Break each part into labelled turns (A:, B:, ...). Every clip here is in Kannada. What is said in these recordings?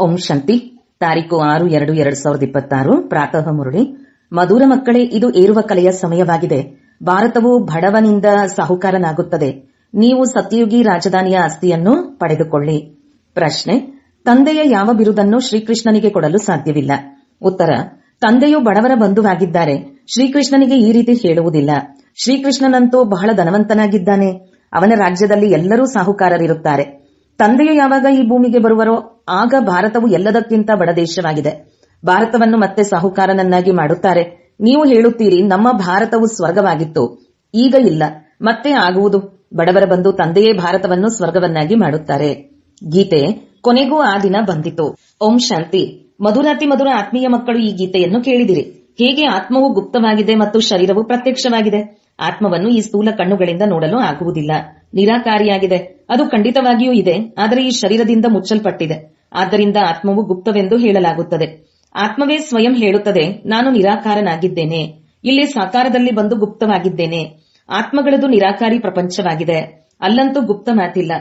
A: ಓಂ ಶಾಂತಿ. ತಾರೀಕು ಆರು ಎರಡು ಎರಡು ಸಾವಿರದ ಇಪ್ಪತ್ತಾರು. ಪ್ರಾತಃ ಮುರುಳಿ. ಮಧುರ ಮಕ್ಕಳೇ, ಇದು ಏರುವ ಕಲೆಯ ಸಮಯವಾಗಿದೆ. ಭಾರತವು ಬಡವನಿಂದ ಸಾಹುಕಾರನಾಗುತ್ತದೆ. ನೀವು ಸತ್ಯಯುಗಿ ರಾಜಧಾನಿಯ ಆಸ್ತಿಯನ್ನು ಪಡೆದುಕೊಳ್ಳಿ. ಪ್ರಶ್ನೆ, ತಂದೆಯ ಯಾವ ಬಿರುದನ್ನು ಶ್ರೀಕೃಷ್ಣನಿಗೆ ಕೊಡಲು ಸಾಧ್ಯವಿಲ್ಲ? ಉತ್ತರ, ತಂದೆಯು ಬಡವರ ಬಂಧುವಾಗಿದ್ದಾರೆ. ಶ್ರೀಕೃಷ್ಣನಿಗೆ ಈ ರೀತಿ ಹೇಳುವುದಿಲ್ಲ. ಶ್ರೀಕೃಷ್ಣನಂತೂ ಬಹಳ ಧನವಂತನಾಗಿದ್ದಾನೆ. ಅವನ ರಾಜ್ಯದಲ್ಲಿ ಎಲ್ಲರೂ ಸಾಹುಕಾರರಿರುತ್ತಾರೆ. ತಂದೆಯು ಯಾವಾಗ ಈ ಭೂಮಿಗೆ ಬರುವರೋ ಆಗ ಭಾರತವು ಎಲ್ಲದಕ್ಕಿಂತ ಬಡ ದೇಶವಾಗಿದೆ. ಭಾರತವನ್ನು ಮತ್ತೆ ಸಾಹುಕಾರನನ್ನಾಗಿ ಮಾಡುತ್ತಾರೆ. ನೀವು ಹೇಳುತ್ತೀರಿ, ನಮ್ಮ ಭಾರತವು ಸ್ವರ್ಗವಾಗಿತ್ತು. ಈಗ ಇಲ್ಲ. ಮತ್ತೆ ಆಗುವುದು? ಬಡವರ ಬಂದು ತಂದೆಯೇ ಭಾರತವನ್ನು ಸ್ವರ್ಗವನ್ನಾಗಿ ಮಾಡುತ್ತಾರೆ. ಗೀತೆ, ಕೊನೆಗೂ ಆ ದಿನ ಬಂದಿತು. ಓಂ ಶಾಂತಿ. ಮಧುರಾತಿ ಮಧುರ ಆತ್ಮೀಯ ಮಕ್ಕಳು ಈ ಗೀತೆಯನ್ನು ಕೇಳಿದಿರಿ. ಹೇಗೆ ಆತ್ಮವು ಗುಪ್ತವಾಗಿದೆ ಮತ್ತು ಶರೀರವು ಪ್ರತ್ಯಕ್ಷವಾಗಿದೆ? ಆತ್ಮವನ್ನು ಈ ಸ್ಥೂಲ ಕಣ್ಣುಗಳಿಂದ ನೋಡಲು ಆಗುವುದಿಲ್ಲ. ನಿರಾಕಾರಿಯಾಗಿದೆ. ಅದು ಖಂಡಿತವಾಗಿಯೂ ಇದೆ, ಆದರೆ ಈ ಶರೀರದಿಂದ ಮುಚ್ಚಲ್ಪಟ್ಟಿದೆ. ಆದ್ದರಿಂದ ಆತ್ಮವು ಗುಪ್ತವೆಂದು ಹೇಳಲಾಗುತ್ತದೆ. ಆತ್ಮವೇ ಸ್ವಯಂ ಹೇಳುತ್ತದೆ, ನಾನು ನಿರಾಕಾರನಾಗಿದ್ದೇನೆ. ಇಲ್ಲಿ ಸಾಕಾರದಲ್ಲಿ ಬಂದು ಗುಪ್ತವಾಗಿದ್ದೇನೆ. ಆತ್ಮಗಳದು ನಿರಾಕಾರಿ ಪ್ರಪಂಚವಾಗಿದೆ. ಅಲ್ಲಂತೂ ಗುಪ್ತ ಮಾತಿಲ್ಲ.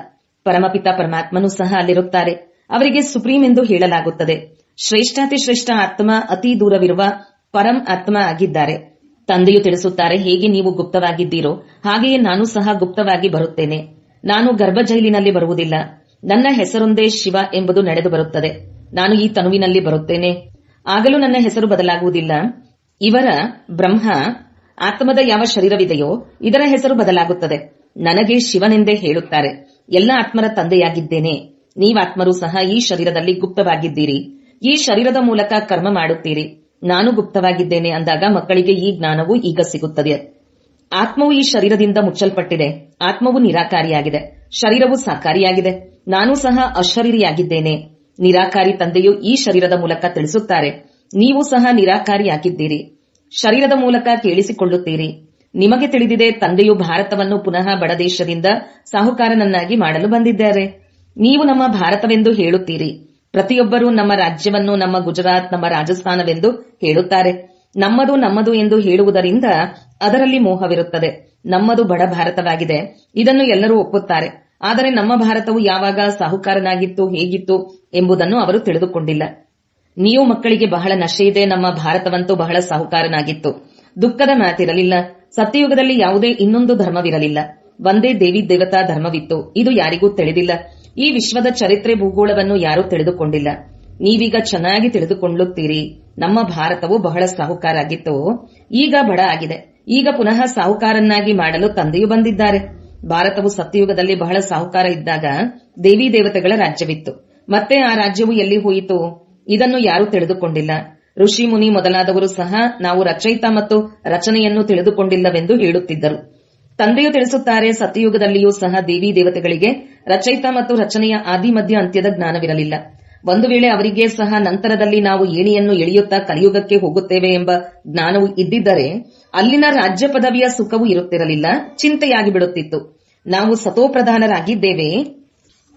A: ಪರಮಪಿತ ಪರಮಾತ್ಮನು ಸಹ ಅಲ್ಲಿರುತ್ತಾರೆ. ಅವರಿಗೆ ಸುಪ್ರೀಂ ಎಂದು ಹೇಳಲಾಗುತ್ತದೆ. ಶ್ರೇಷ್ಠಾತಿ ಶ್ರೇಷ್ಠ ಆತ್ಮ ಅತಿ ದೂರವಿರುವ ಪರಂ ಆತ್ಮ ಆಗಿದ್ದಾರೆ. ತಂದೆಯು ತಿಳಿಸುತ್ತಾರೆ, ಹೇಗೆ ನೀವು ಗುಪ್ತವಾಗಿದ್ದೀರೋ, ಹಾಗೆಯೇ ನಾನು ಸಹ ಗುಪ್ತವಾಗಿ ಬರುತ್ತೇನೆ. ನಾನು ಗರ್ಭಜೈಲಿನಲ್ಲಿ ಬರುವುದಿಲ್ಲ. ನನ್ನ ಹೆಸರೊಂದೇ ಶಿವ ಎಂಬುದು ನಡೆದು ಬರುತ್ತದೆ. ನಾನು ಈ ತನುವಿನಲ್ಲಿ ಬರುತ್ತೇನೆ. ಆಗಲೂ ನನ್ನ ಹೆಸರು ಬದಲಾಗುವುದಿಲ್ಲ. ಇವರ ಬ್ರಹ್ಮ ಆತ್ಮದ ಯಾವ ಶರೀರವಿದೆಯೋ, ಇದರ ಹೆಸರು ಬದಲಾಗುತ್ತದೆ. ನನಗೆ ಶಿವನೆಂದೇ ಹೇಳುತ್ತಾರೆ. ಎಲ್ಲ ಆತ್ಮರ ತಂದೆಯಾಗಿದ್ದೇನೆ. ನೀವಾತ್ಮರು ಸಹ ಈ ಶರೀರದಲ್ಲಿ ಗುಪ್ತವಾಗಿದ್ದೀರಿ. ಈ ಶರೀರದ ಮೂಲಕ ಕರ್ಮ ಮಾಡುತ್ತೀರಿ. ನಾನು ಗುಪ್ತವಾಗಿದ್ದೇನೆ ಅಂದಾಗ ಮಕ್ಕಳಿಗೆ ಈ ಜ್ಞಾನವು ಈಗ ಸಿಗುತ್ತದೆ. ಆತ್ಮವು ಈ ಶರೀರದಿಂದ ಮುಚ್ಚಲ್ಪಟ್ಟಿದೆ. ಆತ್ಮವು ನಿರಾಕಾರಿಯಾಗಿದೆ. ಶರೀರವು ಸಾಕಾರಿಯಾಗಿದೆ. ನಾನು ಸಹ ಅಶರೀರಿಯಾಗಿದ್ದೇನೆ. ನಿರಾಕಾರಿ ತಂದೆಯು ಈ ಶರೀರದ ಮೂಲಕ ತಿಳಿಸುತ್ತಾರೆ. ನೀವು ಸಹ ನಿರಾಕಾರಿಯಾಗಿದ್ದೀರಿ. ಶರೀರದ ಮೂಲಕ ಕೇಳಿಸಿಕೊಳ್ಳುತ್ತೀರಿ. ನಿಮಗೆ ತಿಳಿದಿದೆ ತಂದೆಯು ಭಾರತವನ್ನು ಪುನಃ ಬಡದೇಶದಿಂದ ಸಾಹುಕಾರನನ್ನಾಗಿ ಮಾಡಲು ಬಂದಿದ್ದಾರೆ. ನೀವು ನಮ್ಮ ಭಾರತವೆಂದು ಹೇಳುತ್ತೀರಿ. ಪ್ರತಿಯೊಬ್ಬರೂ ನಮ್ಮ ರಾಜ್ಯವನ್ನು, ನಮ್ಮ ಗುಜರಾತ್, ನಮ್ಮ ರಾಜಸ್ಥಾನವೆಂದು ಹೇಳುತ್ತಾರೆ. ನಮ್ಮದು ನಮ್ಮದು ಎಂದು ಹೇಳುವುದರಿಂದ ಅದರಲ್ಲಿ ಮೋಹವಿರುತ್ತದೆ. ನಮ್ಮದು ಬಡ ಭಾರತವಾಗಿದೆ. ಇದನ್ನು ಎಲ್ಲರೂ ಒಪ್ಪುತ್ತಾರೆ. ಆದರೆ ನಮ್ಮ ಭಾರತವು ಯಾವಾಗ ಸಾಹುಕಾರನಾಗಿತ್ತು, ಹೇಗಿತ್ತು ಎಂಬುದನ್ನು ಅವರು ತಿಳಿದುಕೊಂಡಿಲ್ಲ. ನೀವು ಮಕ್ಕಳಿಗೆ ಬಹಳ ನಶೆಯಿದೆ ನಮ್ಮ ಭಾರತವಂತೂ ಬಹಳ ಸಾಹುಕಾರನಾಗಿತ್ತು. ದುಃಖದ ಮಾತಿರಲಿಲ್ಲ. ಸತ್ಯಯುಗದಲ್ಲಿ ಯಾವುದೇ ಇನ್ನೊಂದು ಧರ್ಮವಿರಲಿಲ್ಲ. ಒಂದೇ ದೇವಿ ದೇವತಾ ಧರ್ಮವಿತ್ತು. ಇದು ಯಾರಿಗೂ ತಿಳಿದಿಲ್ಲ. ಈ ವಿಶ್ವದ ಚರಿತ್ರೆ ಭೂಗೋಳವನ್ನು ಯಾರೂ ತಿಳಿದುಕೊಂಡಿಲ್ಲ. ನೀವೀಗ ಚೆನ್ನಾಗಿ ತಿಳಿದುಕೊಳ್ಳುತ್ತೀರಿ. ನಮ್ಮ ಭಾರತವು ಬಹಳ ಸಾಹುಕಾರಾಗಿತ್ತು. ಈಗ ಬಡ ಆಗಿದೆ. ಈಗ ಪುನಃ ಸಾಹುಕಾರನ್ನಾಗಿ ಮಾಡಲು ತಂದೆಯು ಬಂದಿದ್ದಾರೆ. ಭಾರತವು ಸತ್ಯಯುಗದಲ್ಲಿ ಬಹಳ ಸಾಹುಕಾರ ಇದ್ದಾಗ ದೇವಿ ದೇವತೆಗಳ ರಾಜ್ಯವಿತ್ತು. ಮತ್ತೆ ಆ ರಾಜ್ಯವು ಎಲ್ಲಿ ಹೋಯಿತು? ಇದನ್ನು ಯಾರೂ ತಿಳಿದುಕೊಂಡಿಲ್ಲ. ಋಷಿ ಮುನಿ ಮೊದಲಾದವರು ಸಹ ನಾವು ರಚಯಿತ ಮತ್ತು ರಚನೆಯನ್ನು ತಿಳಿದುಕೊಂಡಿಲ್ಲವೆಂದು ಹೇಳುತ್ತಿದ್ದರು. ತಂದೆಯು ತಿಳಿಸುತ್ತಾರೆ, ಸತ್ಯಯುಗದಲ್ಲಿಯೂ ಸಹ ದೇವಿ ದೇವತೆಗಳಿಗೆ ರಚಯಿತ ಮತ್ತು ರಚನೆಯ ಆದಿ ಮಧ್ಯ ಅಂತ್ಯದ ಜ್ಞಾನವಿರಲಿಲ್ಲ. ಒಂದು ವೇಳೆ ಅವರಿಗೆ ಸಹ ನಂತರದಲ್ಲಿ ನಾವು ಏಣಿಯನ್ನು ಎಳೆಯುತ್ತಾ ಕಲಿಯುಗಕ್ಕೆ ಹೋಗುತ್ತೇವೆ ಎಂಬ ಜ್ಞಾನವು ಇದ್ದಿದ್ದರೆ, ಅಲ್ಲಿನ ರಾಜ್ಯ ಪದವಿಯ ಸುಖವು ಇರುತ್ತಿರಲಿಲ್ಲ, ಚಿಂತೆಯಾಗಿ ಬಿಡುತ್ತಿತ್ತು. ನಾವು ಸತೋಪ್ರಧಾನರಾಗಿದ್ದೇವೆ.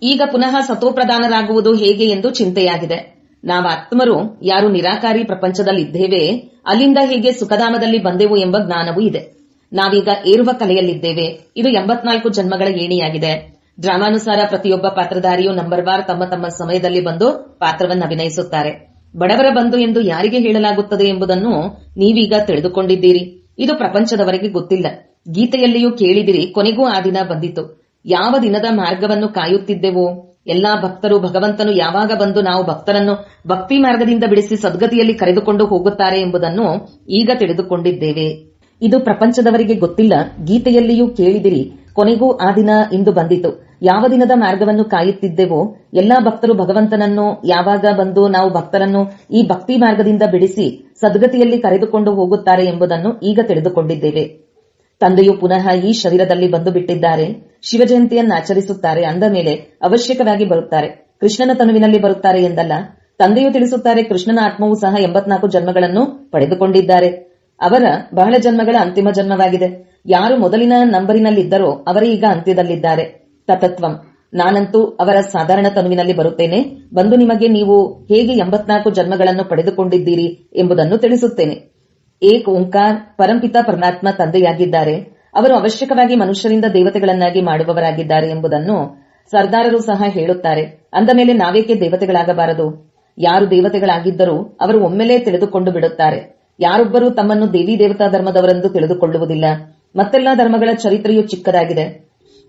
A: ಈಗ ಪುನಃ ಸತೋಪ್ರಧಾನರಾಗುವುದು ಹೇಗೆ ಎಂದು ಚಿಂತೆಯಾಗಿದೆ. ನಾವು ಆತ್ಮರು, ಯಾರು ನಿರಾಕಾರಿ ಪ್ರಪಂಚದಲ್ಲಿದ್ದೇವೆ, ಅಲ್ಲಿಂದ ಹೇಗೆ ಸುಖಧಾಮದಲ್ಲಿ ಬಂದೆವು ಎಂಬ ಜ್ಞಾನವೂ ಇದೆ. ನಾವೀಗ ಏರುವ ಕಲೆಯಲ್ಲಿದ್ದೇವೆ. ಇದು ಎಂಬತ್ನಾಲ್ಕು ಜನ್ಮಗಳ ಏಣಿಯಾಗಿದೆ. ಡ್ರಾಮಾನುಸಾರ ಪ್ರತಿಯೊಬ್ಬ ಪಾತ್ರಧಾರಿಯು ನಂಬರ್ ವಾರ್ ತಮ್ಮ ತಮ್ಮ ಸಮಯದಲ್ಲಿ ಬಂದು ಪಾತ್ರವನ್ನು ಅಭಿನಯಿಸುತ್ತಾರೆ. ಬಡವರ ಬಂಧು ಎಂದು ಯಾರಿಗೆ ಹೇಳಲಾಗುತ್ತದೆ ಎಂಬುದನ್ನು ನೀವೀಗ ತಿಳಿದುಕೊಂಡಿದ್ದೀರಿ. ಇದು ಪ್ರಪಂಚದವರೆಗೆ ಗೊತ್ತಿಲ್ಲ. ಗೀತೆಯಲ್ಲಿಯೂ ಕೇಳಿದಿರಿ, ಕೊನೆಗೂ ಆ ದಿನ ಬಂದಿತು. ಯಾವ ದಿನದ ಮಾರ್ಗವನ್ನು ಕಾಯುತ್ತಿದ್ದೆವು? ಎಲ್ಲಾ ಭಕ್ತರು ಭಗವಂತನು ಯಾವಾಗ ಬಂದು ನಾವು ಭಕ್ತರನ್ನು ಭಕ್ತಿ ಮಾರ್ಗದಿಂದ ಬಿಡಿಸಿ ಸದ್ಗತಿಯಲ್ಲಿ ಕರೆದುಕೊಂಡು ಹೋಗುತ್ತಾರೆ ಎಂಬುದನ್ನು ಈಗ ತಿಳಿದುಕೊಂಡಿದ್ದೇವೆ. ಇದು ಪ್ರಪಂಚದವರಿಗೆ ಗೊತ್ತಿಲ್ಲ, ಗೀತೆಯಲ್ಲಿಯೂ ಕೇಳಿದಿರಿ, ಕೊನೆಗೂ ಆ ದಿನ ಇಂದು ಬಂದಿತು. ಯಾವ ದಿನದ ಮಾರ್ಗವನ್ನು ಕಾಯುತ್ತಿದ್ದೆವೋ, ಎಲ್ಲಾ ಭಕ್ತರು ಭಗವಂತನನ್ನು, ಯಾವಾಗ ಬಂದು ನಾವು ಭಕ್ತರನ್ನು ಈ ಭಕ್ತಿ ಮಾರ್ಗದಿಂದ ಬಿಡಿಸಿ ಸದ್ಗತಿಯಲ್ಲಿ ಕರೆದುಕೊಂಡು ಹೋಗುತ್ತಾರೆ ಎಂಬುದನ್ನು ಈಗ ತಿಳಿದುಕೊಂಡಿದ್ದೇವೆ. ತಂದೆಯು ಪುನಃ ಈ ಶರೀರದಲ್ಲಿ ಬಂದು ಬಿಟ್ಟಿದ್ದಾರೆ ಶಿವಜಯಂತಿಯನ್ನು ಆಚರಿಸುತ್ತಾರೆ, ಅಂದ ಮೇಲೆ ಅವಶ್ಯಕವಾಗಿ ಬರುತ್ತಾರೆ. ಕೃಷ್ಣನ ತನುವಿನಲ್ಲಿ ಬರುತ್ತಾರೆ ಎಂದಲ್ಲ, ತಂದೆಯು ತಿಳಿಸುತ್ತಾರೆ ಕೃಷ್ಣನ ಆತ್ಮವು ಸಹ ಎಂಬತ್ನಾಲ್ಕು ಜನ್ಮಗಳನ್ನು ಪಡೆದುಕೊಂಡಿದ್ದಾರೆ. ಅವರ ಬಹಳ ಜನ್ಮಗಳ ಅಂತಿಮ ಜನ್ಮವಾಗಿದೆ. ಯಾರು ಮೊದಲಿನ ನಂಬರಿನಲ್ಲಿದ್ದರೋ ಅವರೇ ಈಗ ಅಂತ್ಯದಲ್ಲಿದ್ದಾರೆ. ತತತ್ವಂ. ನಾನಂತೂ ಅವರ ಸಾಧಾರಣ ತನುವಿನಲ್ಲಿ ಬರುತ್ತೇನೆ. ಬಂದು ನಿಮಗೆ ನೀವು ಹೇಗೆ ಎಂಬತ್ನಾಲ್ಕು ಜನ್ಮಗಳನ್ನು ಪಡೆದುಕೊಂಡಿದ್ದೀರಿ ಎಂಬುದನ್ನು ತಿಳಿಸುತ್ತೇನೆ. ಏಕ್ ಓಂಕಾರ್, ಪರಂಪಿತ ಪರಮಾತ್ಮ ತಂದೆಯಾಗಿದ್ದಾರೆ. ಅವರು ಅವಶ್ಯಕವಾಗಿ ಮನುಷ್ಯರಿಂದ ದೇವತೆಗಳನ್ನಾಗಿ ಮಾಡುವವರಾಗಿದ್ದಾರೆ ಎಂಬುದನ್ನು ಸರ್ದಾರರು ಸಹ ಹೇಳುತ್ತಾರೆ. ಅಂದ ಮೇಲೆ ನಾವೇಕೆ ದೇವತೆಗಳಾಗಬಾರದು? ಯಾರು ದೇವತೆಗಳಾಗಿದ್ದರೂ ಅವರು ಒಮ್ಮೆಲೇ ತಿಳಿದುಕೊಂಡು ಬಿಡುತ್ತಾರೆ. ಯಾರೊಬ್ಬರೂ ತಮ್ಮನ್ನು ದೇವಿ ದೇವತಾ ಧರ್ಮದವರೆಂದು ತಿಳಿದುಕೊಳ್ಳುವುದಿಲ್ಲ. ಮತ್ತೆಲ್ಲಾ ಧರ್ಮಗಳ ಚರಿತ್ರೆಯು ಚಿಕ್ಕದಾಗಿದೆ.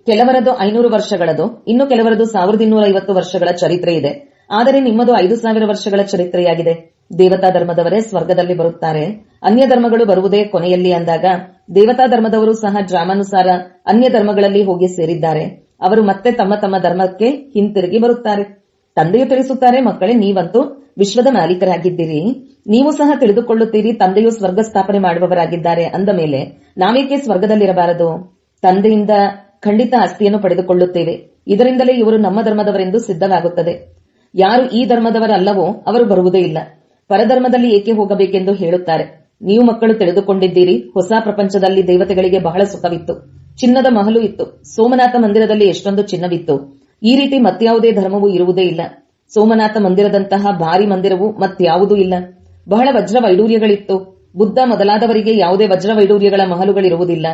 A: ಕೆಲವರದು ಐನೂರು ವರ್ಷಗಳದು, ಇನ್ನು ಕೆಲವರದು ಸಾವಿರದ ಇನ್ನೂರ ಐವತ್ತು ವರ್ಷಗಳ ಚರಿತ್ರೆ ಇದೆ. ಆದರೆ ನಿಮ್ಮದು ಐದು ಸಾವಿರ ವರ್ಷಗಳ ಚರಿತ್ರೆಯಾಗಿದೆ. ದೇವತಾ ಧರ್ಮದವರೇ ಸ್ವರ್ಗದಲ್ಲಿ ಬರುತ್ತಾರೆ. ಅನ್ಯ ಧರ್ಮಗಳು ಬರುವುದೇ ಕೊನೆಯಲ್ಲಿ ಅಂದಾಗ, ದೇವತಾ ಧರ್ಮದವರು ಸಹ ಡ್ರಾಮಾನುಸಾರ ಅನ್ಯ ಧರ್ಮಗಳಲ್ಲಿ ಹೋಗಿ ಸೇರಿದ್ದಾರೆ. ಅವರು ಮತ್ತೆ ತಮ್ಮ ತಮ್ಮ ಧರ್ಮಕ್ಕೆ ಹಿಂತಿರುಗಿ ಬರುತ್ತಾರೆ. ತಂದೆಯು ತಿಳಿಸುತ್ತಾರೆ, ಮಕ್ಕಳೇ, ನೀವಂತೂ ವಿಶ್ವದ ಮಾಲೀಕರಾಗಿದ್ದೀರಿ. ನೀವು ಸಹ ತಿಳಿದುಕೊಳ್ಳುತ್ತೀರಿ, ತಂದೆಯು ಸ್ವರ್ಗ ಸ್ಥಾಪನೆ ಮಾಡುವವರಾಗಿದ್ದಾರೆ ಅಂದ ಮೇಲೆ, ನಾವೇಕೆ ಸ್ವರ್ಗದಲ್ಲಿರಬಾರದು? ತಂದೆಯಿಂದ ಖಂಡಿತ ಆಸ್ತಿಯನ್ನು ಪಡೆದುಕೊಳ್ಳುತ್ತೇವೆ. ಇದರಿಂದಲೇ ಇವರು ನಮ್ಮ ಧರ್ಮದವರೆಂದು ಸಿದ್ಧವಾಗುತ್ತದೆ. ಯಾರು ಈ ಧರ್ಮದವರಲ್ಲವೋ ಅವರು ಬರುವುದೇ ಇಲ್ಲ. ಪರಧರ್ಮದಲ್ಲಿ ಏಕೆ ಹೋಗಬೇಕೆಂದು ಹೇಳುತ್ತಾರೆ. ನೀವು ಮಕ್ಕಳು ತಿಳಿದುಕೊಂಡಿದ್ದೀರಿ, ಹೊಸ ಪ್ರಪಂಚದಲ್ಲಿ ದೇವತೆಗಳಿಗೆ ಬಹಳ ಸುಖವಿತ್ತು. ಚಿನ್ನದ ಮಹಲು ಇತ್ತು. ಸೋಮನಾಥ ಮಂದಿರದಲ್ಲಿ ಎಷ್ಟೊಂದು ಚಿನ್ನವಿತ್ತು. ಈ ರೀತಿ ಮತ್ಯಾವುದೇ ಧರ್ಮವೂ ಇರುವುದೇ ಇಲ್ಲ. ಸೋಮನಾಥ ಮಂದಿರದಂತಹ ಭಾರಿ ಮಂದಿರವು ಮತ್ಯಾವುದೂ ಇಲ್ಲ. ಬಹಳ ವಜ್ರ ವೈಡೂರ್ಯಗಳಿತ್ತು ಬುದ್ಧ ಮೊದಲಾದವರಿಗೆ ಯಾವುದೇ ವಜ್ರ ವೈಡೂರ್ಯಗಳ ಮಹಲುಗಳಿರುವುದಿಲ್ಲ.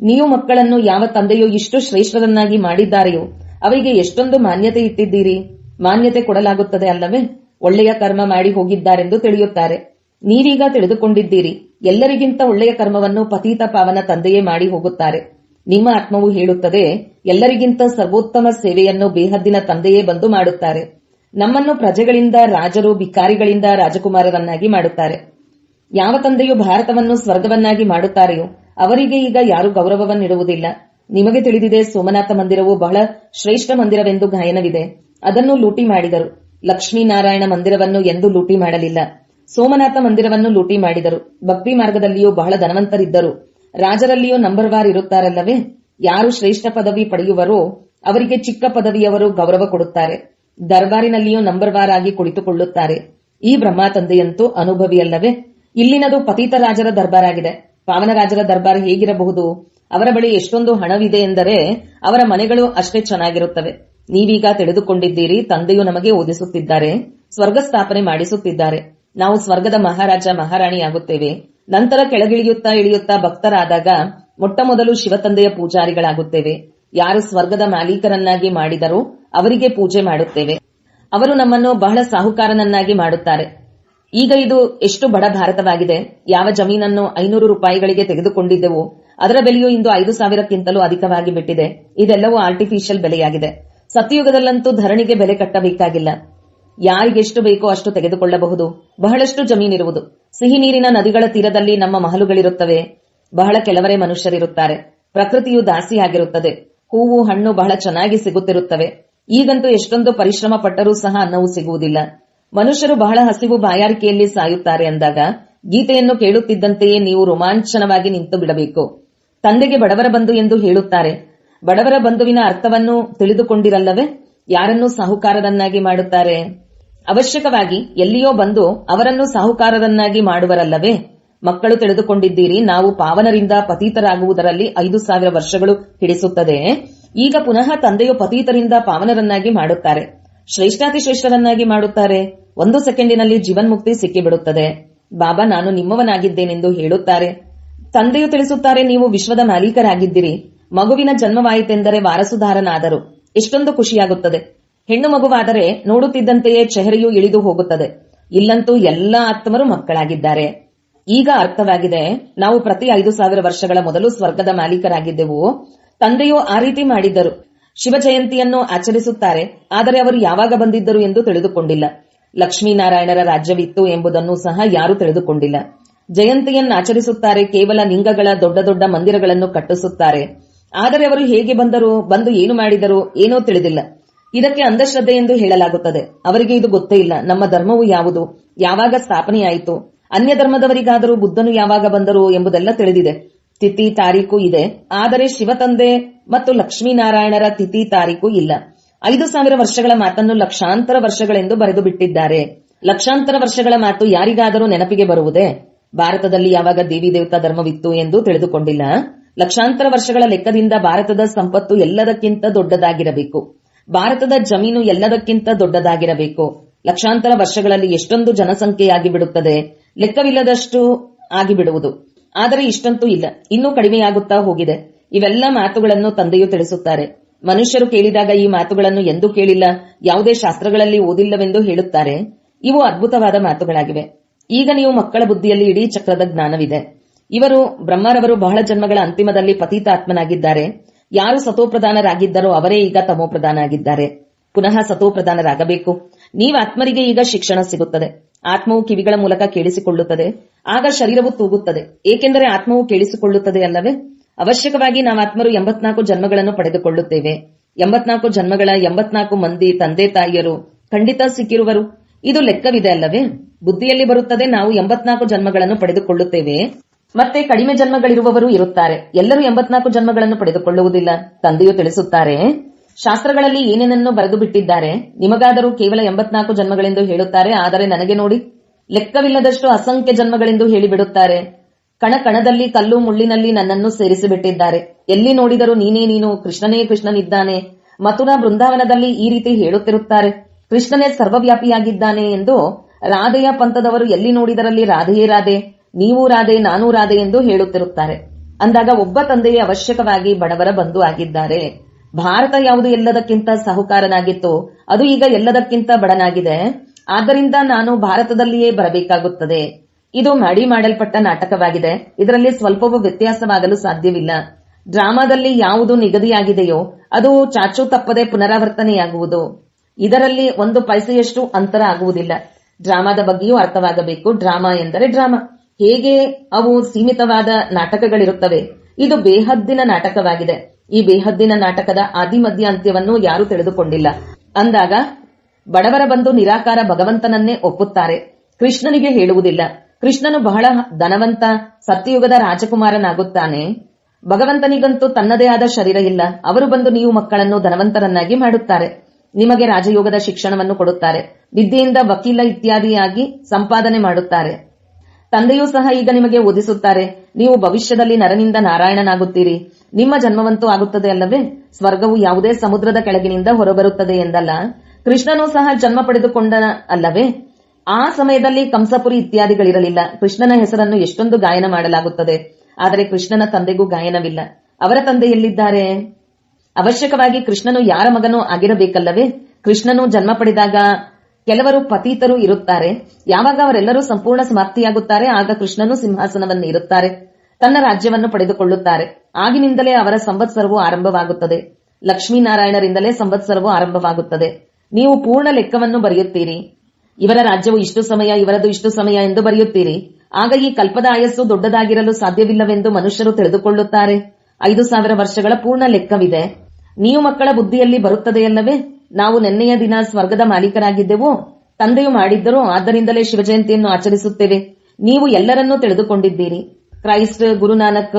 A: ನೀವು ಮಕ್ಕಳನ್ನು ಯಾವ ತಂದೆಯೋ ಇಷ್ಟು ಶ್ರೇಷ್ಠರನ್ನಾಗಿ ಮಾಡಿದ್ದಾರೆಯೋ, ಅವರಿಗೆ ಎಷ್ಟೊಂದು ಮಾನ್ಯತೆ ಇಟ್ಟಿದ್ದೀರಿ. ಮಾನ್ಯತೆ ಕೊಡಲಾಗುತ್ತದೆ ಅಲ್ಲವೇ? ಒಳ್ಳೆಯ ಕರ್ಮ ಮಾಡಿ ಹೋಗಿದ್ದಾರೆಂದು ತಿಳಿಯುತ್ತಾರೆ. ನೀವೀಗ ತಿಳಿದುಕೊಂಡಿದ್ದೀರಿ. ಎಲ್ಲರಿಗಿಂತ ಒಳ್ಳೆಯ ಕರ್ಮವನ್ನು ಪತೀತ ಪಾವನ ತಂದೆಯೇ ಮಾಡಿ ಹೋಗುತ್ತಾರೆ. ನಿಮ್ಮ ಆತ್ಮವು ಹೇಳುತ್ತದೆ, ಎಲ್ಲರಿಗಿಂತ ಸರ್ವೋತ್ತಮ ಸೇವೆಯನ್ನು ಬೇಹದ್ದಿನ ತಂದೆಯೇ ಬಂದು ಮಾಡುತ್ತಾರೆ. ನಮ್ಮನ್ನು ಪ್ರಜೆಗಳಿಂದ, ರಾಜರು, ಭಿಕಾರಿಗಳಿಂದ ರಾಜಕುಮಾರರನ್ನಾಗಿ ಮಾಡುತ್ತಾರೆ. ಯಾವ ತಂದೆಯು ಭಾರತವನ್ನು ಸ್ವರ್ಗವನ್ನಾಗಿ ಮಾಡುತ್ತಾರೆಯೋ, ಅವರಿಗೆ ಈಗ ಯಾರು ಗೌರವವನ್ನಿಡುವುದಿಲ್ಲ. ನಿಮಗೆ ತಿಳಿದಿದೆ, ಸೋಮನಾಥ ಮಂದಿರವು ಬಹಳ ಶ್ರೇಷ್ಠ ಮಂದಿರವೆಂದು ಗಾಯನವಿದೆ. ಅದನ್ನು ಲೂಟಿ ಮಾಡಿದರು. ಲಕ್ಷ್ಮೀನಾರಾಯಣ ಮಂದಿರವನ್ನು ಎಂದು ಲೂಟಿ ಮಾಡಲಿಲ್ಲ. ಸೋಮನಾಥ ಮಂದಿರವನ್ನು ಲೂಟಿ ಮಾಡಿದರು. ಭಕ್ತಿ ಮಾರ್ಗದಲ್ಲಿಯೂ ಬಹಳ ಧನವಂತರಿದ್ದರು. ರಾಜರಲ್ಲಿಯೂ ನಂಬರ್ ವಾರ್ ಇರುತ್ತಾರಲ್ಲವೇ? ಯಾರು ಶ್ರೇಷ್ಠ ಪದವಿ ಪಡೆಯುವರೋ, ಅವರಿಗೆ ಚಿಕ್ಕ ಪದವಿಯವರು ಗೌರವ ಕೊಡುತ್ತಾರೆ. ದರ್ಬಾರಿನಲ್ಲಿಯೂ ನಂಬರ್ ವಾರ್ ಆಗಿ ಕುಳಿತುಕೊಳ್ಳುತ್ತಾರೆ. ಈ ಬ್ರಹ್ಮ ತಂದೆಯಂತೂ ಅನುಭವಿಯಲ್ಲವೇ? ಇಲ್ಲಿನದು ಪತೀತ ರಾಜರ ದರ್ಬಾರಾಗಿದೆ. ಪಾವನರಾಜರ ದರ್ಬಾರ್ ಹೇಗಿರಬಹುದು? ಅವರ ಬಳಿ ಎಷ್ಟೊಂದು ಹಣವಿದೆ ಎಂದರೆ ಅವರ ಮನೆಗಳು ಅಷ್ಟೇ ಚೆನ್ನಾಗಿರುತ್ತವೆ. ನೀವೀಗ ತಿಳಿದುಕೊಂಡಿದ್ದೀರಿ, ತಂದೆಯು ನಮಗೆ ಓದಿಸುತ್ತಿದ್ದಾರೆ ಸ್ವರ್ಗ ಸ್ಥಾಪನೆ ಮಾಡಿಸುತ್ತಿದ್ದಾರೆ. ನಾವು ಸ್ವರ್ಗದ ಮಹಾರಾಜ, ಮಹಾರಾಣಿಯಾಗುತ್ತೇವೆ. ನಂತರ ಕೆಳಗಿಳಿಯುತ್ತಾ ಇಳಿಯುತ್ತಾ ಭಕ್ತರಾದಾಗ ಮೊಟ್ಟ ಮೊದಲು ಶಿವತಂದೆಯ ಪೂಜಾರಿಗಳಾಗುತ್ತೇವೆ. ಯಾರು ಸ್ವರ್ಗದ ಮಾಲೀಕರನ್ನಾಗಿ ಮಾಡಿದರೋ ಅವರಿಗೆ ಪೂಜೆ ಮಾಡುತ್ತೇವೆ. ಅವರು ನಮ್ಮನ್ನು ಬಹಳ ಸಾಹುಕಾರನನ್ನಾಗಿ ಮಾಡುತ್ತಾರೆ. ಈಗ ಇದು ಎಷ್ಟು ಬಡ ಭಾರತವಾಗಿದೆ. ಯಾವ ಜಮೀನನ್ನು ಐನೂರು ರೂಪಾಯಿಗಳಿಗೆ ತೆಗೆದುಕೊಂಡಿದ್ದೆವು. ಅದರ ಬೆಲೆಯು ಇಂದು ಐದು ಸಾವಿರಕ್ಕಿಂತಲೂ ಅಧಿಕವಾಗಿ ಬಿಟ್ಟಿದೆ. ಇದೆಲ್ಲವೂ ಆರ್ಟಿಫಿಷಿಯಲ್ ಬೆಲೆಯಾಗಿದೆ. ಸತ್ಯಯುಗದಲ್ಲಂತೂ ಧರಣಿಗೆ ಬೆಲೆ ಕಟ್ಟಬೇಕಾಗಿಲ್ಲ. ಯಾರಿಗೆಷ್ಟು ಬೇಕೋ ಅಷ್ಟು ತೆಗೆದುಕೊಳ್ಳಬಹುದು. ಬಹಳಷ್ಟು ಜಮೀನಿರುವುದು ಸಿಹಿ ನೀರಿನ ನದಿಗಳ ತೀರದಲ್ಲಿ ನಮ್ಮ ಮಹಲುಗಳಿರುತ್ತವೆ. ಬಹಳ ಕೆಲವರೇ ಮನುಷ್ಯರಿರುತ್ತಾರೆ. ಪ್ರಕೃತಿಯು ದಾಸಿಯಾಗಿರುತ್ತದೆ. ಹೂವು, ಹಣ್ಣು ಬಹಳ ಚೆನ್ನಾಗಿ ಸಿಗುತ್ತಿರುತ್ತವೆ. ಈಗಂತೂ ಎಷ್ಟೊಂದು ಪರಿಶ್ರಮ ಪಟ್ಟರೂ ಸಹ ಅನ್ನವು ಸಿಗುವುದಿಲ್ಲ. ಮನುಷ್ಯರು ಬಹಳ ಹಸಿವು ಬಾಯಾರಿಕೆಯಲ್ಲಿ ಸಾಯುತ್ತಾರೆ ಅಂದಾಗ, ಗೀತೆಯನ್ನು ಕೇಳುತ್ತಿದ್ದಂತೆಯೇ ನೀವು ರೋಮಾಂಚನವಾಗಿ ನಿಂತು ಬಿಡಬೇಕು. ತಂದೆಗೆ ಬಡವರ ಬಂಧು ಎಂದು ಹೇಳುತ್ತಾರೆ. ಬಡವರ ಬಂಧುವಿನ ಅರ್ಥವನ್ನು ತಿಳಿದುಕೊಂಡಿರಲ್ಲವೇ? ಯಾರನ್ನು ಸಾಹುಕಾರರನ್ನಾಗಿ ಮಾಡುತ್ತಾರೆ? ಅವಶ್ಯಕವಾಗಿ ಎಲ್ಲಿಯೋ ಬಂದು ಅವರನ್ನು ಸಾಹುಕಾರರನ್ನಾಗಿ ಮಾಡುವರಲ್ಲವೇ? ಮಕ್ಕಳು ತಿಳಿದುಕೊಂಡಿದ್ದೀರಿ, ನಾವು ಪಾವನರಿಂದ ಪತೀತರಾಗುವುದರಲ್ಲಿ ಐದು ಸಾವಿರ ವರ್ಷಗಳು ಹಿಡಿಸುತ್ತದೆ. ಈಗ ಪುನಃ ತಂದೆಯು ಪತೀತರಿಂದ ಪಾವನರನ್ನಾಗಿ ಮಾಡುತ್ತಾರೆ. ಶ್ರೇಷ್ಠಾತಿ ಶ್ರೇಷ್ಠರನ್ನಾಗಿ ಮಾಡುತ್ತಾರೆ. ಒಂದು ಸೆಕೆಂಡಿನಲ್ಲಿ ಜೀವನ್ಮುಕ್ತಿ ಸಿಕ್ಕಿಬಿಡುತ್ತದೆ. ಬಾಬಾ, ನಾನು ನಿಮ್ಮವನಾಗಿದ್ದೇನೆಂದು ಹೇಳುತ್ತಾರೆ. ತಂದೆಯು ತಿಳಿಸುತ್ತಾರೆ, ನೀವು ವಿಶ್ವದ ಮಾಲೀಕರಾಗಿದ್ದೀರಿ. ಮಗುವಿನ ಜನ್ಮವಾಯಿತೆಂದರೆ ವಾರಸುದಾರನಾದರು. ಎಷ್ಟೊಂದು ಖುಷಿಯಾಗುತ್ತದೆ. ಹೆಣ್ಣು ಮಗುವಾದರೆ ನೋಡುತ್ತಿದ್ದಂತೆಯೇ ಚೆಹರೆಯು ಇಳಿದು ಹೋಗುತ್ತದೆ. ಇಲ್ಲಂತೂ ಎಲ್ಲಾ ಆತ್ಮರು ಮಕ್ಕಳಾಗಿದ್ದಾರೆ. ಈಗ ಅರ್ಥವಾಗಿದೆ, ನಾವು ಪ್ರತಿ ಐದು ಸಾವಿರ ವರ್ಷಗಳ ಮೊದಲು ಸ್ವರ್ಗದ ಮಾಲೀಕರಾಗಿದ್ದೆವು. ತಂದೆಯು ಆ ರೀತಿ ಮಾಡಿದ್ದರು. ಶಿವ ಜಯಂತಿಯನ್ನು ಆಚರಿಸುತ್ತಾರೆ, ಆದರೆ ಅವರು ಯಾವಾಗ ಬಂದಿದ್ದರು ಎಂದು ತಿಳಿದುಕೊಂಡಿಲ್ಲ. ಲಕ್ಷ್ಮೀನಾರಾಯಣರ ರಾಜ್ಯವಿತ್ತು ಎಂಬುದನ್ನು ಸಹ ಯಾರು ತಿಳಿದುಕೊಂಡಿಲ್ಲ. ಜಯಂತಿಯನ್ನು ಆಚರಿಸುತ್ತಾರೆ ಕೇವಲ ಲಿಂಗಗಳ ದೊಡ್ಡ ದೊಡ್ಡ ಮಂದಿರಗಳನ್ನು ಕಟ್ಟಿಸುತ್ತಾರೆ. ಆದರೆ ಅವರು ಹೇಗೆ ಬಂದರು, ಬಂದು ಏನು ಮಾಡಿದರು, ಏನೋ ತಿಳಿದಿಲ್ಲ. ಇದಕ್ಕೆ ಅಂಧಶ್ರದ್ಧೆ ಎಂದು ಹೇಳಲಾಗುತ್ತದೆ. ಅವರಿಗೆ ಇದು ಗೊತ್ತೇ ಇಲ್ಲ, ನಮ್ಮ ಧರ್ಮವು ಯಾವುದು, ಯಾವಾಗ ಸ್ಥಾಪನೆಯಾಯಿತು ಅನ್ಯ ಧರ್ಮದವರಿಗಾದರೂ ಬುದ್ಧನು ಯಾವಾಗ ಬಂದರು ಎಂಬುದೆಲ್ಲ ತಿಳಿದಿದೆ. ತಿಥಿ ತಾರೀಕು ಇದೆ. ಆದರೆ ಶಿವತಂದೆ ಮತ್ತು ಲಕ್ಷ್ಮೀನಾರಾಯಣರ ತಿಥಿ ತಾರೀಕು ಇಲ್ಲ. ಐದು ಸಾವಿರ ವರ್ಷಗಳ ಮಾತನ್ನು ಲಕ್ಷಾಂತರ ವರ್ಷಗಳೆಂದು ಬರೆದು ಬಿಟ್ಟಿದ್ದಾರೆ ಲಕ್ಷಾಂತರ ವರ್ಷಗಳ ಮಾತು ಯಾರಿಗಾದರೂ ನೆನಪಿಗೆ ಬರುವುದೇ? ಭಾರತದಲ್ಲಿ ಯಾವಾಗ ದೇವಿ ದೇವತಾ ಧರ್ಮವಿತ್ತು ಎಂದು ತಿಳಿದುಕೊಂಡಿಲ್ಲ. ಲಕ್ಷಾಂತರ ವರ್ಷಗಳ ಲೆಕ್ಕದಿಂದ ಭಾರತದ ಸಂಪತ್ತು ಎಲ್ಲದಕ್ಕಿಂತ ದೊಡ್ಡದಾಗಿರಬೇಕು. ಭಾರತದ ಜಮೀನು ಎಲ್ಲದಕ್ಕಿಂತ ದೊಡ್ಡದಾಗಿರಬೇಕು. ಲಕ್ಷಾಂತರ ವರ್ಷಗಳಲ್ಲಿ ಎಷ್ಟೊಂದು ಜನಸಂಖ್ಯೆಯಾಗಿ ಬಿಡುತ್ತದೆ ಲೆಕ್ಕವಿಲ್ಲದಷ್ಟು ಆಗಿಬಿಡುವುದು. ಆದರೆ ಇಷ್ಟಂತೂ ಇಲ್ಲ. ಇನ್ನೂ ಕಡಿಮೆಯಾಗುತ್ತಾ ಹೋಗಿದೆ. ಇವೆಲ್ಲ ಮಾತುಗಳನ್ನು ತಂದೆಯು ತಿಳಿಸುತ್ತಾರೆ. ಮನುಷ್ಯರು ಕೇಳಿದಾಗ ಈ ಮಾತುಗಳನ್ನು ಎಂದೂ ಕೇಳಿಲ್ಲ. ಯಾವುದೇ ಶಾಸ್ತ್ರಗಳಲ್ಲಿ ಓದಿಲ್ಲವೆಂದು ಹೇಳುತ್ತಾರೆ. ಇವು ಅದ್ಭುತವಾದ ಮಾತುಗಳಾಗಿವೆ. ಈಗ ನೀವು ಮಕ್ಕಳ ಬುದ್ಧಿಯಲ್ಲಿ ಇಡೀ ಚಕ್ರದ ಜ್ಞಾನವಿದೆ. ಇವರು ಬ್ರಹ್ಮರವರು ಬಹಳ ಜನ್ಮಗಳ ಅಂತಿಮದಲ್ಲಿ ಪತೀತಾತ್ಮನಾಗಿದ್ದಾರೆ. ಯಾರು ಸತೋಪ್ರಧಾನರಾಗಿದ್ದರೋ ಅವರೇ ಈಗ ತಮೋಪ್ರಧಾನ ಆಗಿದ್ದಾರೆ ಪುನಃ ಸತೋಪ್ರಧಾನರಾಗಬೇಕು. ನೀವು ಆತ್ಮರಿಗೆ ಈಗ ಶಿಕ್ಷಣ ಸಿಗುತ್ತದೆ. ಆತ್ಮವು ಕಿವಿಗಳ ಮೂಲಕ ಕೇಳಿಸಿಕೊಳ್ಳುತ್ತದೆ. ಆಗ ಶರೀರವು ತೂಗುತ್ತದೆ. ಏಕೆಂದರೆ ಆತ್ಮವು ಕೇಳಿಸಿಕೊಳ್ಳುತ್ತದೆ ಅಲ್ಲವೇ? ಅವಶ್ಯಕವಾಗಿ ನಾವು ಆತ್ಮರು ಎಂಬತ್ನಾಲ್ಕು ಜನ್ಮಗಳನ್ನು ಪಡೆದುಕೊಳ್ಳುತ್ತೇವೆ. ಎಂಬತ್ನಾಲ್ಕು ಜನ್ಮಗಳ ಎಂಬತ್ನಾಲ್ಕು ಮಂದಿ ತಂದೆ ತಾಯಿಯರು ಖಂಡಿತ ಸಿಕ್ಕಿರುವರು. ಇದು ಲೆಕ್ಕವಿದೆ ಅಲ್ಲವೇ? ಬುದ್ಧಿಯಲ್ಲಿ ಬರುತ್ತದೆ ನಾವು ಎಂಬತ್ನಾಲ್ಕು ಜನ್ಮಗಳನ್ನು ಪಡೆದುಕೊಳ್ಳುತ್ತೇವೆ. ಮತ್ತೆ ಕಡಿಮೆ ಜನ್ಮಗಳಿರುವವರು ಇರುತ್ತಾರೆ. ಎಲ್ಲರೂ ಎಂಬತ್ನಾಲ್ಕು ಜನ್ಮಗಳನ್ನು ಪಡೆದುಕೊಳ್ಳುವುದಿಲ್ಲ. ತಂದೆಯು ತಿಳಿಸುತ್ತಾರೆ ಶಾಸ್ತ್ರಗಳಲ್ಲಿ ಏನೇನನ್ನು ಬರೆದು ಬಿಟ್ಟಿದ್ದಾರೆ ನಿಮಗಾದರೂ ಕೇವಲ ಎಂಬತ್ನಾಲ್ಕು ಜನ್ಮಗಳೆಂದು ಹೇಳುತ್ತಾರೆ, ಆದರೆ ನನಗೆ ನೋಡಿ, ಲೆಕ್ಕವಿಲ್ಲದಷ್ಟು ಅಸಂಖ್ಯ ಜನ್ಮಗಳೆಂದು ಹೇಳಿಬಿಡುತ್ತಾರೆ. ಕಣ ಕಣದಲ್ಲಿ, ಕಲ್ಲು ಮುಳ್ಳಿನಲ್ಲಿ ನನ್ನನ್ನು ಸೇರಿಸಿಬಿಟ್ಟಿದ್ದಾರೆ. ಎಲ್ಲಿ ನೋಡಿದರೂ ನೀನೇ ನೀನು, ಕೃಷ್ಣನೇ ಕೃಷ್ಣನಿದ್ದಾನೆ. ಮಥುರಾ ಬೃಂದಾವನದಲ್ಲಿ ಈ ರೀತಿ ಹೇಳುತ್ತಿರುತ್ತಾರೆ, ಕೃಷ್ಣನೇ ಸರ್ವವ್ಯಾಪಿಯಾಗಿದ್ದಾನೆ ಎಂದು ರಾಧೆಯ ಪಂಥದವರು ಎಲ್ಲಿ ನೋಡಿದರಲ್ಲಿ ರಾಧೆಯೇ ರಾಧೆ, ನೀವು ರಾಧೆ, ನಾನೂ ರಾಧೆ ಎಂದು ಹೇಳುತ್ತಿರುತ್ತಾರೆ. ಅಂದಾಗ ಒಬ್ಬ ತಂದೆಯೇ ಅವಶ್ಯಕವಾಗಿ ಬಡವರ ಬಂಧು ಆಗಿದ್ದಾರೆ. ಭಾರತ ಯಾವುದು ಎಲ್ಲದಕ್ಕಿಂತ ಸಾಹುಕಾರನಾಗಿತ್ತು, ಅದು ಈಗ ಎಲ್ಲದಕ್ಕಿಂತ ಬಡನಾಗಿದೆ. ಆದ್ದರಿಂದ ನಾನು ಭಾರತದಲ್ಲಿಯೇ ಬರಬೇಕಾಗುತ್ತದೆ. ಇದು ಮಾಡಿ ಮಾಡಲ್ಪಟ್ಟ ನಾಟಕವಾಗಿದೆ. ಇದರಲ್ಲಿ ಸ್ವಲ್ಪವೂ ವ್ಯತ್ಯಾಸವಾಗಲು ಸಾಧ್ಯವಿಲ್ಲ. ಡ್ರಾಮಾದಲ್ಲಿ ಯಾವುದು ನಿಗದಿಯಾಗಿದೆಯೋ, ಅದು ಚಾಚು ತಪ್ಪದೆ ಪುನರಾವರ್ತನೆಯಾಗುವುದು. ಇದರಲ್ಲಿ ಒಂದು ಪೈಸೆಯಷ್ಟು ಅಂತರ ಆಗುವುದಿಲ್ಲ. ಡ್ರಾಮಾದ ಬಗ್ಗೆಯೂ ಅರ್ಥವಾಗಬೇಕು. ಡ್ರಾಮಾ ಎಂದರೆ ಡ್ರಾಮಾ. ಹೇಗೆ ಅವು ಸೀಮಿತವಾದ ನಾಟಕಗಳಿರುತ್ತವೆ, ಇದು ಬೇಹದ್ದಿನ ನಾಟಕವಾಗಿದೆ. ಈ ಬೇಹದ್ದಿನ ನಾಟಕದ ಆದಿಮಧ್ಯ ಅಂತ್ಯವನ್ನು ಯಾರೂ ತಿಳಿದುಕೊಂಡಿಲ್ಲ. ಅಂದಾಗ ಬಡವರ ಬಂದು ನಿರಾಕಾರ ಭಗವಂತನನ್ನೇ ಒಪ್ಪುತ್ತಾರೆ. ಕೃಷ್ಣನಿಗೆ ಹೇಳುವುದಿಲ್ಲ. ಕೃಷ್ಣನು ಬಹಳ ಧನವಂತ, ಸತ್ಯಯುಗದ ರಾಜಕುಮಾರನಾಗುತ್ತಾನೆ. ಭಗವಂತನಿಗಂತೂ ತನ್ನದೇ ಆದ ಶರೀರ ಇಲ್ಲ. ಅವರು ಬಂದು ನೀವು ಮಕ್ಕಳನ್ನು ಧನವಂತರನ್ನಾಗಿ ಮಾಡುತ್ತಾರೆ. ನಿಮಗೆ ರಾಜಯೋಗದ ಶಿಕ್ಷಣವನ್ನು ಕೊಡುತ್ತಾರೆ. ವಿದ್ಯೆಯಿಂದ ವಕೀಲ ಇತ್ಯಾದಿಯಾಗಿ ಸಂಪಾದನೆ ಮಾಡುತ್ತಾರೆ. ತಂದೆಯೂ ಸಹ ಈಗ ನಿಮಗೆ ಓದಿಸುತ್ತಾರೆ. ನೀವು ಭವಿಷ್ಯದಲ್ಲಿ ನರನಿಂದ ನಾರಾಯಣನಾಗುತ್ತೀರಿ. ನಿಮ್ಮ ಜನ್ಮವಂತೂ ಆಗುತ್ತದೆ ಅಲ್ಲವೇ? ಸ್ವರ್ಗವು ಯಾವುದೇ ಸಮುದ್ರದ ಕೆಳಗಿನಿಂದ ಹೊರಬರುತ್ತದೆ ಎಂದಲ್ಲ? ಕೃಷ್ಣನು ಸಹ ಜನ್ಮ ಪಡೆದುಕೊಂಡ ಅಲ್ಲವೇ? ಆ ಸಮಯದಲ್ಲಿ ಕಂಸಪುರಿ ಇತ್ಯಾದಿಗಳಿರಲಿಲ್ಲ. ಕೃಷ್ಣನ ಹೆಸರನ್ನು ಎಷ್ಟೊಂದು ಗಾಯನ ಮಾಡಲಾಗುತ್ತದೆ. ಆದರೆ ಕೃಷ್ಣನ ತಂದೆಗೂ ಗಾಯನವಿಲ್ಲ. ಅವರ ತಂದೆ ಎಲ್ಲಿದ್ದಾರೆ? ಅವಶ್ಯಕವಾಗಿ ಕೃಷ್ಣನು ಯಾರ ಮಗನೂ ಆಗಿರಬೇಕಲ್ಲವೇ? ಕೃಷ್ಣನು ಜನ್ಮ ಪಡೆದಾಗ ಕೆಲವರು ಪತೀತರು ಇರುತ್ತಾರೆ. ಯಾವಾಗ ಅವರೆಲ್ಲರೂ ಸಂಪೂರ್ಣ ಸಮಾಪ್ತಿಯಾಗುತ್ತಾರೆ, ಆಗ ಕೃಷ್ಣನು ಸಿಂಹಾಸನವನ್ನು ಇರುತ್ತಾರೆ ತನ್ನ ರಾಜ್ಯವನ್ನು ಪಡೆದುಕೊಳ್ಳುತ್ತಾರೆ. ಆಗಿನಿಂದಲೇ ಅವರ ಸಂವತ್ಸರವು ಆರಂಭವಾಗುತ್ತದೆ. ಲಕ್ಷ್ಮೀನಾರಾಯಣರಿಂದಲೇ ಸಂವತ್ಸರವು ಆರಂಭವಾಗುತ್ತದೆ. ನೀವು ಪೂರ್ಣ ಲೆಕ್ಕವನ್ನು ಬರೆಯುತ್ತೀರಿ. ಇವರ ರಾಜ್ಯವು ಇಷ್ಟು ಸಮಯ, ಇವರದು ಇಷ್ಟು ಸಮಯ ಎಂದು ಬರೆಯುತ್ತೀರಿ. ಆಗ ಈ ಕಲ್ಪದ ಆಯಸ್ಸು ದೊಡ್ಡದಾಗಿರಲು ಸಾಧ್ಯವಿಲ್ಲವೆಂದು ಮನುಷ್ಯರು ತಿಳಿದುಕೊಳ್ಳುತ್ತಾರೆ. ಐದು ಸಾವಿರ ವರ್ಷಗಳ ಪೂರ್ಣ ಲೆಕ್ಕವಿದೆ. ನೀವು ಮಕ್ಕಳ ಬುದ್ಧಿಯಲ್ಲಿ ಬರುತ್ತದೆಯಲ್ಲವೇ? ನಾವು ನಿನ್ನೆಯ ದಿನ ಸ್ವರ್ಗದ ಮಾಲೀಕರಾಗಿದ್ದೆವು. ತಂದೆಯು ಮಾಡಿದ್ದರು ಆದ್ದರಿಂದಲೇ ಶಿವಜಯಂತಿಯನ್ನು ಆಚರಿಸುತ್ತೇವೆ. ನೀವು ಎಲ್ಲರನ್ನೂ ತಿಳಿದುಕೊಂಡಿದ್ದೀರಿ. ಕ್ರೈಸ್ಟ್ ಗುರುನಾನಕ್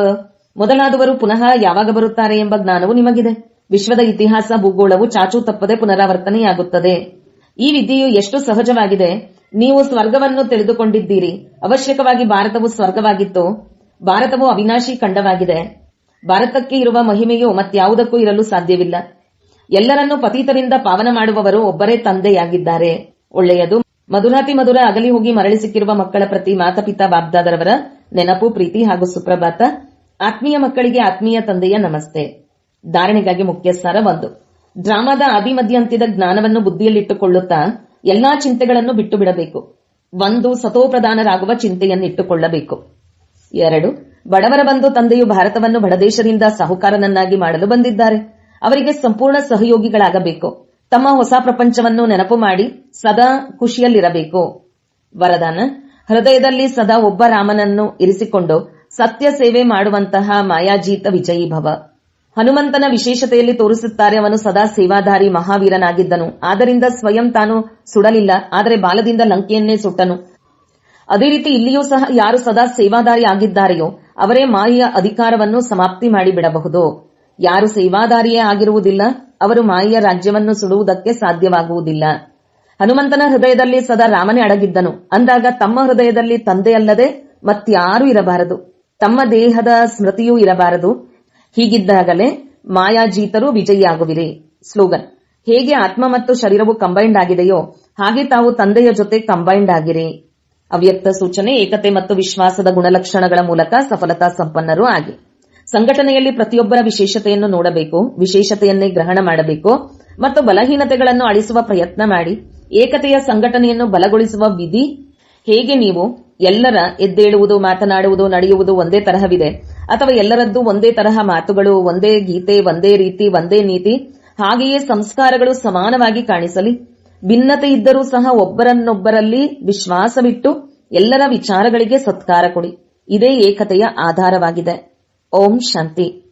A: ಮೊದಲಾದವರು ಪುನಃ ಯಾವಾಗ ಬರುತ್ತಾರೆ ಎಂಬ ಜ್ಞಾನವು ನಿಮಗಿದೆ. ವಿಶ್ವದ ಇತಿಹಾಸ, ಭೂಗೋಳವು ಚಾಚು ತಪ್ಪದೆ ಪುನರಾವರ್ತನೆಯಾಗುತ್ತದೆ. ಈ ವಿದ್ಯೆಯು ಎಷ್ಟು ಸಹಜವಾಗಿದೆ? ನೀವು ಸ್ವರ್ಗವನ್ನು ತಿಳಿದುಕೊಂಡಿದ್ದೀರಿ. ಅವಶ್ಯಕವಾಗಿ ಭಾರತವು ಸ್ವರ್ಗವಾಗಿತ್ತು. ಭಾರತವು ಅವಿನಾಶಿ ಖಂಡವಾಗಿದೆ. ಭಾರತಕ್ಕೆ ಇರುವ ಮಹಿಮೆಯು ಮತ್ಯಾವುದಕ್ಕೂ ಇರಲು ಸಾಧ್ಯವಿಲ್ಲ. ಎಲ್ಲರನ್ನೂ ಪತೀತರಿಂದ ಪಾವನ ಮಾಡುವವರು ಒಬ್ಬರೇ ತಂದೆಯಾಗಿದ್ದಾರೆ. ಒಳ್ಳೆಯದು. ಮಧುರಾತಿ ಮಧುರ ಅಗಲಿ ಹೋಗಿ ಮರಳಿ ಸಿಕ್ಕಿರುವ ಮಕ್ಕಳ ಪ್ರತಿ ಮಾತಪಿತಾ ಬಾಬ್ದಾದರವರ ನೆನಪು, ಪ್ರೀತಿ ಹಾಗೂ ಸುಪ್ರಭಾತ. ಆತ್ಮೀಯ ಮಕ್ಕಳಿಗೆ ಆತ್ಮೀಯ ತಂದೆಯ ನಮಸ್ತೆ. ಧಾರಣೆಗಾಗಿ ಮುಖ್ಯ ಸಾರ ಒಂದು. ಡ್ರಾಮಾದ ಆದಿಮಧ್ಯಾಂತ್ಯದ ಜ್ಞಾನವನ್ನು ಬುದ್ಧಿಯಲ್ಲಿಟ್ಟುಕೊಳ್ಳುತ್ತಾ ಎಲ್ಲಾ ಚಿಂತೆಗಳನ್ನು ಬಿಟ್ಟು ಬಿಡಬೇಕು ಒಂದು, ಸತೋಪ್ರಧಾನರಾಗುವ ಚಿಂತೆಯನ್ನಿಟ್ಟುಕೊಳ್ಳಬೇಕು. ಎರಡು, ಬಡವರ ಬಂದು ತಂದೆಯು ಭಾರತವನ್ನು ಬಡದೇಶದಿಂದ ಸಾಹುಕಾರನನ್ನಾಗಿ ಮಾಡಲು ಬಂದಿದ್ದಾರೆ. ಅವರಿಗೆ ಸಂಪೂರ್ಣ ಸಹಯೋಗಿಗಳಾಗಬೇಕು. ತಮ್ಮ ಹೊಸ ಪ್ರಪಂಚವನ್ನು ನೆನಪು ಮಾಡಿ ಸದಾ ಖುಷಿಯಲ್ಲಿರಬೇಕು. ವರದಾನ ಹೃದಯದಲ್ಲಿ ಸದಾ ಒಬ್ಬ ರಾಮನನ್ನು ಇರಿಸಿಕೊಂಡು ಸತ್ಯ ಸೇವೆ ಮಾಡುವಂತಹ ಮಾಯಾಜೀತ ವಿಜಯೀ ಭವ. ಹನುಮಂತನ ವಿಶೇಷತೆಯಲ್ಲಿ ತೋರಿಸುತ್ತಾರೆ ಅವನು ಸದಾ ಸೇವಾಧಾರಿ ಮಹಾವೀರನಾಗಿದ್ದನು. ಆದ್ದರಿಂದ ಸ್ವಯಂ ತಾನು ಸುಡಲಿಲ್ಲ, ಆದರೆ ಬಾಲದಿಂದ ಲಂಕೆಯನ್ನೇ ಸುಟ್ಟನು. ಅದೇ ರೀತಿ ಇಲ್ಲಿಯೂ ಸಹ ಯಾರು ಸದಾ ಸೇವಾದಾರಿ ಆಗಿದ್ದಾರೆಯೋ, ಅವರೇ ಮಾಯೆಯ ಅಧಿಕಾರವನ್ನು ಸಮಾಪ್ತಿ ಮಾಡಿಬಿಡಬಹುದು. ಯಾರು ಸೇವಾದಾರಿಯೇ ಆಗಿರುವುದಿಲ್ಲ, ಅವರು ಮಾಯೆಯ ರಾಜ್ಯವನ್ನು ಸುಡುವುದಕ್ಕೆ ಸಾಧ್ಯವಾಗುವುದಿಲ್ಲ. ಹನುಮಂತನ ಹೃದಯದಲ್ಲಿ ಸದಾ ರಾಮನೇ ಅಡಗಿದ್ದನು. ಅಂದಾಗ ತಮ್ಮ ಹೃದಯದಲ್ಲಿ ತಂದೆಯಲ್ಲದೆ ಮತ್ಯಾರೂ ಇರಬಾರದು. ತಮ್ಮ ದೇಹದ ಸ್ಮೃತಿಯೂ ಇರಬಾರದು. ಹೀಗಿದ್ದಾಗಲೇ ಮಾಯಾಜೀತರು ವಿಜಯಿಯಾಗುವಿರಿ. ಸ್ಲೋಗನ್. ಹೇಗೆ ಆತ್ಮ ಮತ್ತು ಶರೀರವು ಕಂಬೈಂಡ್ ಆಗಿದೆಯೋ ಹಾಗೆ ತಾವು ತಂದೆಯ ಜೊತೆ ಕಂಬೈಂಡ್ ಆಗಿರಿ. ಅವ್ಯಕ್ತ ಸೂಚನೆ, ಏಕತೆ ಮತ್ತು ವಿಶ್ವಾಸದ ಗುಣಲಕ್ಷಣಗಳ ಮೂಲಕ ಸಫಲತಾ ಸಂಪನ್ನರು ಆಗಿ. ಸಂಘಟನೆಯಲ್ಲಿ ಪ್ರತಿಯೊಬ್ಬರ ವಿಶೇಷತೆಯನ್ನು ನೋಡಬೇಕು, ವಿಶೇಷತೆಯನ್ನೇ ಗ್ರಹಣ ಮಾಡಬೇಕು ಮತ್ತು ಬಲಹೀನತೆಗಳನ್ನು ಅಳಿಸುವ ಪ್ರಯತ್ನ ಮಾಡಿ. ಏಕತೆಯ ಸಂಘಟನೆಯನ್ನು ಬಲಗೊಳಿಸುವ ವಿಧಿ? ಹೇಗೆ ನೀವು ಎಲ್ಲರ ಎದ್ದೇಳುವುದು, ಮಾತನಾಡುವುದು, ನಡೆಯುವುದು ಒಂದೇ ತರಹವಿದೆ? ಅಥವಾ ಎಲ್ಲರದ್ದು ಒಂದೇ ತರಹ ಮಾತುಗಳು, ಒಂದೇ ಗೀತೆ, ಒಂದೇ ರೀತಿ, ಒಂದೇ ನೀತಿ? ಹಾಗೆಯೇ ಸಂಸ್ಕಾರಗಳು ಸಮಾನವಾಗಿ ಕಾಣಿಸಲಿ. ಭಿನ್ನತೆ ಇದ್ದರೂ ಸಹ ಒಬ್ಬರನ್ನೊಬ್ಬರಲ್ಲಿ ವಿಶ್ವಾಸವಿಟ್ಟು ಎಲ್ಲರ ವಿಚಾರಗಳಿಗೆ ಸತ್ಕಾರ ಕೊಡಿ. ಇದೇ ಏಕತೆಯ ಆಧಾರವಾಗಿದೆ. ಓಂ ಶಾಂತಿ.